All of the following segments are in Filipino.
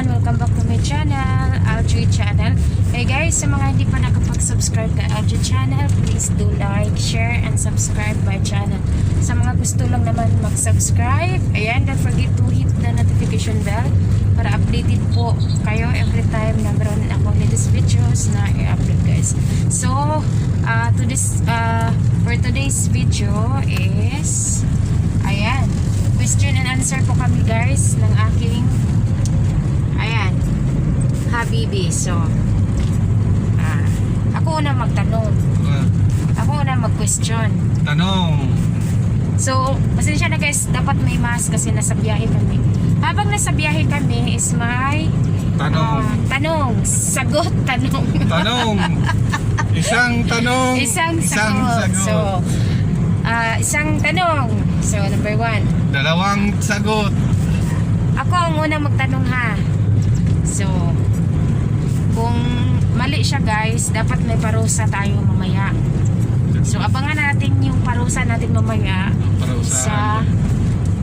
everyone! Welcome back to my channel, Aljoy Channel. Hey guys, sa mga hindi pa nakapag-subscribe kay Aljoy Channel, please do like, share, and subscribe my channel. Sa mga gusto lang naman mag-subscribe, ayan, don't forget to hit the notification bell para updated po kayo every time na meron ako latest videos na i-upload guys. So, uh, to this, uh, for today's video is, ayan, question and answer po kami guys ng aking ayan habibi so ah, ako una magtanong Ah, ako una mag-question tanong. so pasensya na guys dapat may mask kasi nasa biyahe kami habang nasa biyahe kami is may Tanong. ah, tanong sagot tanong Tanong. Isang tanong. isang sagot, so ah, isang tanong so number one Dalawang sagot. Ako ang una magtanong ha. So, kung mali siya guys, dapat may parusa tayo mamaya. So, abangan natin yung parusa natin mamaya Parusa. sa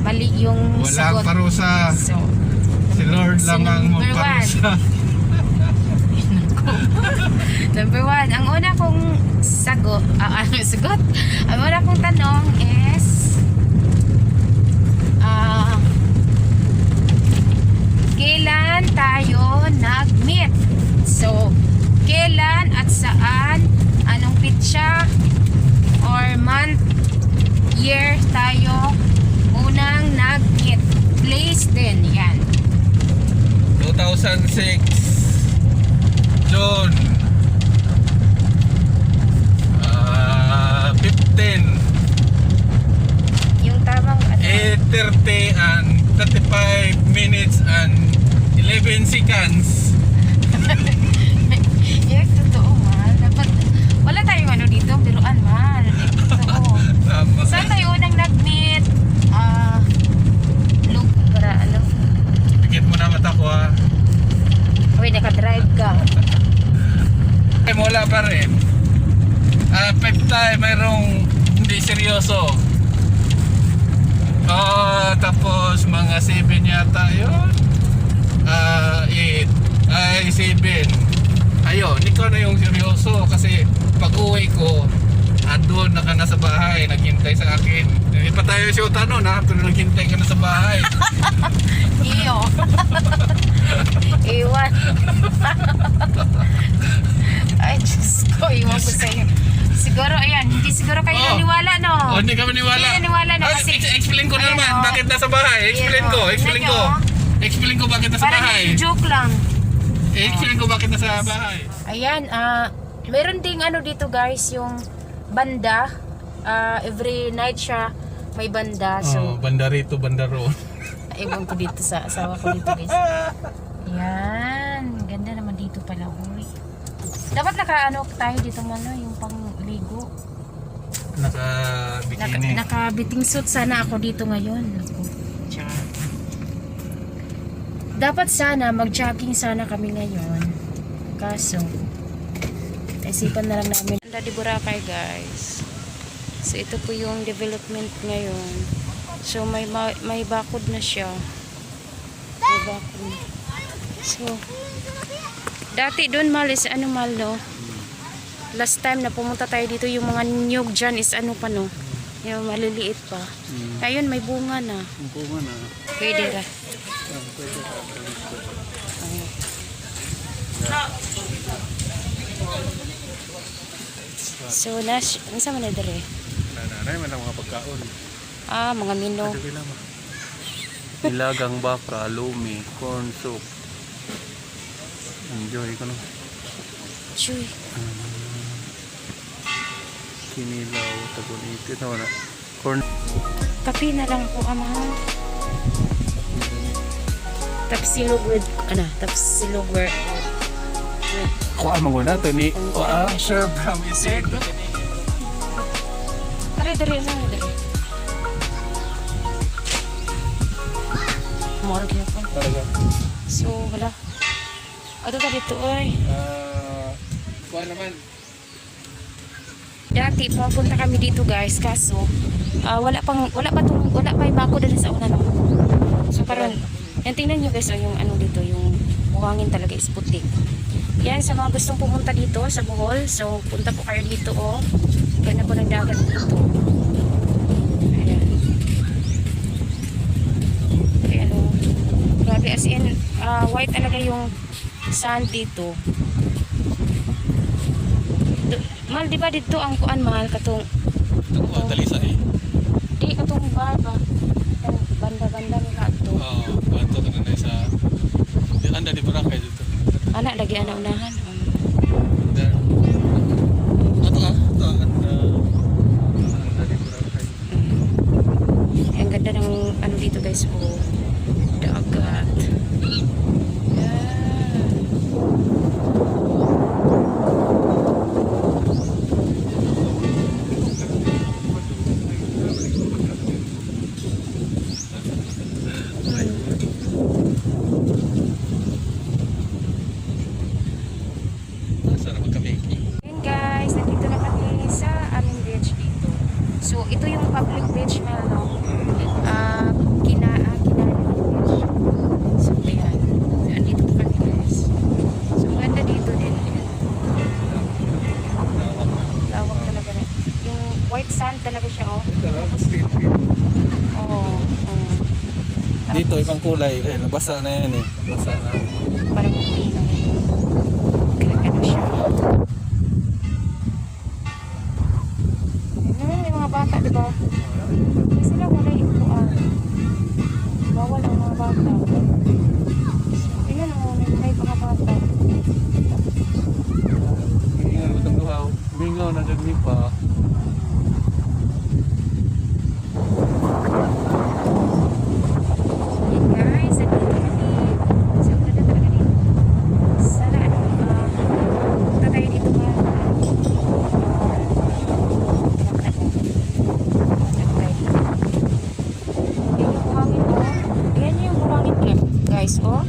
mali yung Walang sagot. parusa. So, Si Lord Si lang ang magparusa. number one, ang una kong sagot, ah, ano sagot? Ang una kong tanong is, ah, kailan tayo nag-meet? So, kailan at saan, anong pitsa, or month, year tayo unang nag-meet? Place din, yan. 2006. June. Ah, 15. Yung tamang, ano, 8.30 and 35 minutes and 11 seconds. Yeah, totoo man. Dapat, wala tayong ano dito, biruan man. Totoo. Tama. Saan tayo unang nag-meet? Ah, look, para ano. Pikit mo na mata ko ha. Uy, nakadrive ka. Ay, wala pa rin. Ah, pep time, mayroong hindi seryoso. Ah, tapos mga 7 yata yun. Ah, 8. Ay, 7. Ayun, ikaw na yung seryoso kasi pag uwi ko, andun na ka na sa bahay, naghintay sa akin. Hindi pa tayo shoot ano na, pero naghintay ka na sa bahay. Iyo. Iwan. Ay, Diyos ko, iwan ko sa'yo. Siguro, ayan, hindi siguro kayo Oh. naniwala, no? Oh, hindi ka maniwala. Hindi naniwala na Ah, kasi- ex- explain ko na naman oh. bakit nasa bahay. Explain ko, oh. explain ko. Oh. Explain ko bakit nasa Parang bahay. joke lang. Explain ko bakit nasa bahay. Ayan, ah, meron ding ano dito guys, yung banda. Ah, every night siya may banda. oh, So, banda rito, banda roon. Ewan ko dito sa asawa ko dito guys. Yan. Ganda naman dito pala. Uy. Dapat naka ano tayo dito mano yung pangligo. Naka Naka, bikini. naka-biting suit sana ako dito ngayon. Naku. Dapat sana mag-jogging sana kami ngayon. Kaso naisipan na lang namin. Di Boracay guys. So ito po yung development ngayon. So may ma- may bakod na siya. May bakod. So dati doon mal is ano mal no? Last time na pumunta tayo dito yung mga nyug dyan is ano pa no? Yung maliliit pa. Ngayon may bunga na. Bunga na. Pwede ra. So, nas, nasa man na dere? Nanay man mga pagkaon. Ah, mga mino. Nilagang baka, lumi, corn soup. Enjoy ko no. Chuy. Kinilaw, taguniti. Ito na. Corn. Kape na lang po, ama. Tapsilog with, ano, tapsilog with, with Kuha mo na ito ni. Wow, sure, from Sir, bro. Tara, dali, dali, dali. Moro kaya po. Talaga. So, wala. Ato ta dito, oy. Ah, kuha naman. Dati pupunta kami dito, guys, kaso ah, wala pang wala pa tong wala pa yung bako dali sa una no. So karon Yan, tingnan nyo guys, oh, yung ano dito, yung buhangin talaga is puti. Yan, sa mga gustong pumunta dito sa Bohol, so punta po kayo dito, oh. Ganda po ng dagat dito. Ayan. Ayan, oh. Grabe, as in, ah, white talaga yung sand dito. Mahal, di ba dito ang kuan mahal katong Ito ko, dali sa eh. di katong bar ba? Ang Banda-banda ni Kato. Oo, kanto ka na sa... Di anda di Boracay dito. Anak lagi anak unahan. Um, Anda. Ato ah, ito ah. Anda. Anda di Boracay. mm. Ang ganda ng ano dito guys, oh. Dagat. Yeah. Nasa na kami? Ayan guys, nandito na kami sa aming beach dito. So, ito yung public beach na ano, ah, kina, ah, kinala beach. So, ayan. Andito po kami guys. So, ang ganda dito din. Lawak talaga na. Yung white sand talaga siya, oh. Oo. Dito, ibang kulay. Eh, nabasa na yan eh. Nabasa na. Parang lang. Kaya ano siya. Guys oh.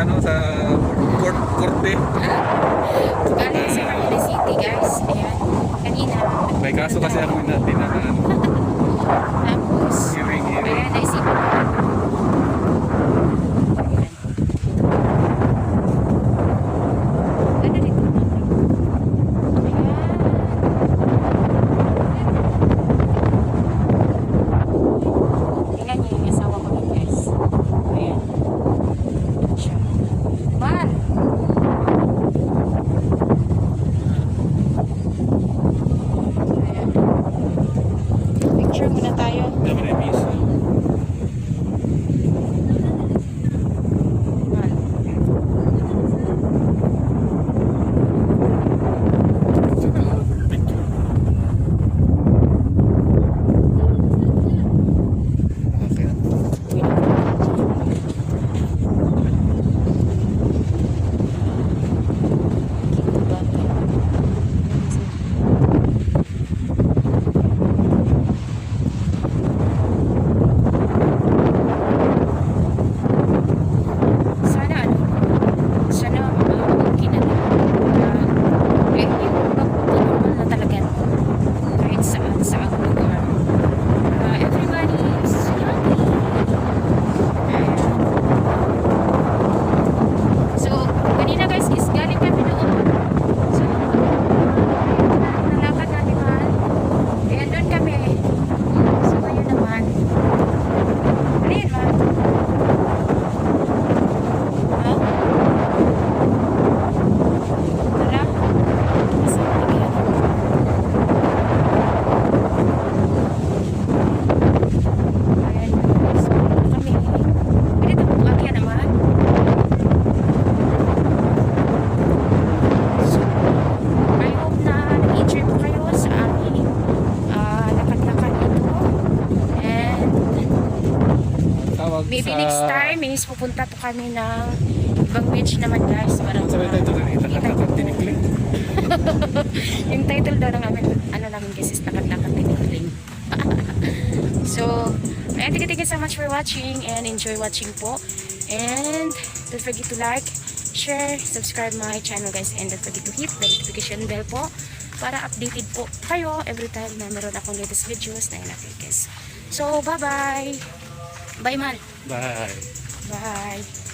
ano sa court korte. Galing sa Manila City, guys. Ayan. Kanina. May kaso kasi ako na tinanaan. is pupunta po kami ng ibang beach naman guys para Sabay tayo doon. Itakatakat tinikling. yung title daw ng amin ano namin guys is lakat-lakat tinikling so ayan thank you, thank you so much for watching and enjoy watching po and don't forget to like share subscribe my channel guys and don't forget to hit the notification bell po para updated po kayo every time na meron akong latest videos na in-upload guys so bye bye bye man Bye. Bye.